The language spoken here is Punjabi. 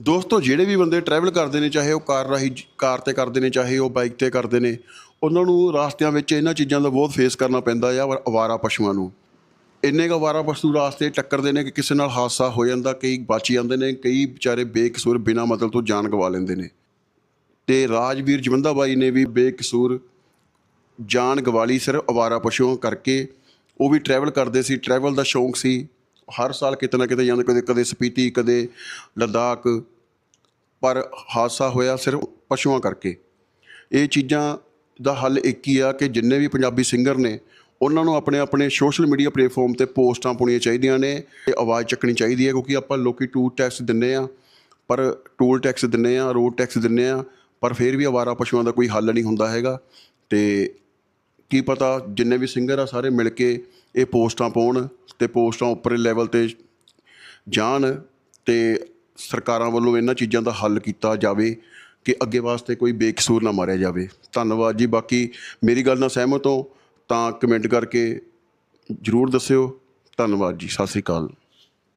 ਦੋਸਤੋ, ਜਿਹੜੇ ਵੀ ਬੰਦੇ ਟਰੈਵਲ ਕਰਦੇ ਨੇ, ਚਾਹੇ ਉਹ ਕਾਰ ਰਾਹੀਂ ਕਾਰ ਤੇ ਕਰਦੇ ਨੇ, ਚਾਹੇ ਉਹ ਬਾਈਕ ਤੇ ਕਰਦੇ ਨੇ, ਉਹਨਾਂ ਨੂੰ ਰਾਸਤਿਆਂ ਵਿੱਚ ਇਹਨਾਂ ਚੀਜ਼ਾਂ ਦਾ ਬਹੁਤ ਫੇਸ ਕਰਨਾ ਪੈਂਦਾ ਆ ਅਵਾਰਾ ਪਸ਼ੂਆਂ ਨੂੰ। ਇੰਨੇ ਕੁ ਅਵਾਰਾ ਪਸ਼ੂ ਰਾਸਤੇ ਟੱਕਰਦੇ ਨੇ ਕਿ ਕਿਸੇ ਨਾਲ ਹਾਦਸਾ ਹੋ ਜਾਂਦਾ, ਕਈ ਬਚ ਜਾਂਦੇ ਨੇ, ਕਈ ਵਿਚਾਰੇ ਬੇਕਸੂਰ ਬਿਨਾਂ ਮਤਲਬ ਤੋਂ ਜਾਨ ਗਵਾ ਲੈਂਦੇ ਨੇ। ਤੇ ਰਾਜਵੀਰ ਜਵੰਦਾ ਬਾਈ ਨੇ ਵੀ ਬੇਕਸੂਰ ਜਾਨ ਗਵਾਲੀ ਸਿਰਫ ਅਵਾਰਾ ਪਸ਼ੂਆਂ ਕਰਕੇ। ਉਹ ਵੀ ਟਰੈਵਲ ਕਰਦੇ ਸੀ ਟਰੈਵਲ ਦਾ ਸ਼ੌਂਕ ਸੀ। ਹਰ ਸਾਲ ਕਿਤੇ ਨਾ ਕਿਤੇ ਜਾਂਦੇ ਕਦੇ ਕਦੇ ਸਪੀਤੀ, ਕਦੇ ਲੱਦਾਖ, ਪਰ ਹਾਦਸਾ ਹੋਇਆ ਸਿਰਫ ਪਸ਼ੂਆਂ ਕਰਕੇ। ਇਹ ਚੀਜ਼ਾਂ ਦਾ ਹੱਲ ਇੱਕ ਹੀ ਆ ਕਿ ਜਿੰਨੇ ਵੀ ਪੰਜਾਬੀ ਸਿੰਗਰ ਨੇ, ਉਹਨਾਂ ਨੂੰ ਆਪਣੇ ਆਪਣੇ ਸੋਸ਼ਲ ਮੀਡੀਆ ਪਲੇਟਫਾਰਮ ਤੇ ਪੋਸਟਾਂ ਪਾਉਣੀਆਂ ਚਾਹੀਦੀਆਂ ਨੇ ਤੇ ਆਵਾਜ਼ ਚੱਕਣੀ ਚਾਹੀਦੀ ਹੈ ਕਿਉਂਕਿ ਆਪਾਂ ਲੋਕੀ ਟੂਲ ਟੈਕਸ ਦਿੰਨੇ ਆ ਪਰ ਟੂਲ ਟੈਕਸ ਦਿੰਨੇ ਆ ਰੋਡ ਟੈਕਸ ਦਿੰਨੇ ਆ ਪਰ ਫਿਰ ਵੀ ਆਵਾਰਾ ਪਸ਼ੂਆਂ ਦਾ ਕੋਈ ਹੱਲ ਨਹੀਂ ਹੁੰਦਾ ਹੈਗਾ ਤੇ ਕੀ ਪਤਾ ਜਿੰਨੇ ਵੀ ਸਿੰਗਰ ਆ ਸਾਰੇ ਮਿਲ ਕੇ ਇਹ ਪੋਸਟਾਂ ਪਾਉਣ ਤੇ ਪੋਸਟਾਂ ਉੱਪਰ ਲੈਵਲ ਤੇ ਜਾਣ ਤੇ ਸਰਕਾਰਾਂ ਵੱਲੋਂ ਇਹਨਾਂ ਚੀਜ਼ਾਂ ਦਾ ਹੱਲ ਕੀਤਾ ਜਾਵੇ ਕਿ ਅੱਗੇ ਵਾਸਤੇ ਕੋਈ ਬੇਕਸੂਰ ਨਾ ਮਾਰਿਆ ਜਾਵੇ। ਧੰਨਵਾਦ ਜੀ। ਬਾਕੀ ਮੇਰੀ ਗੱਲ ਨਾਲ ਸਹਿਮਤ ਹੋ ਤਾਂ ਕਮੈਂਟ ਕਰਕੇ ਜਰੂਰ ਦੱਸਿਓ। ਧੰਨਵਾਦ ਜੀ। ਸਤਿ ਸ੍ਰੀ ਅਕਾਲ।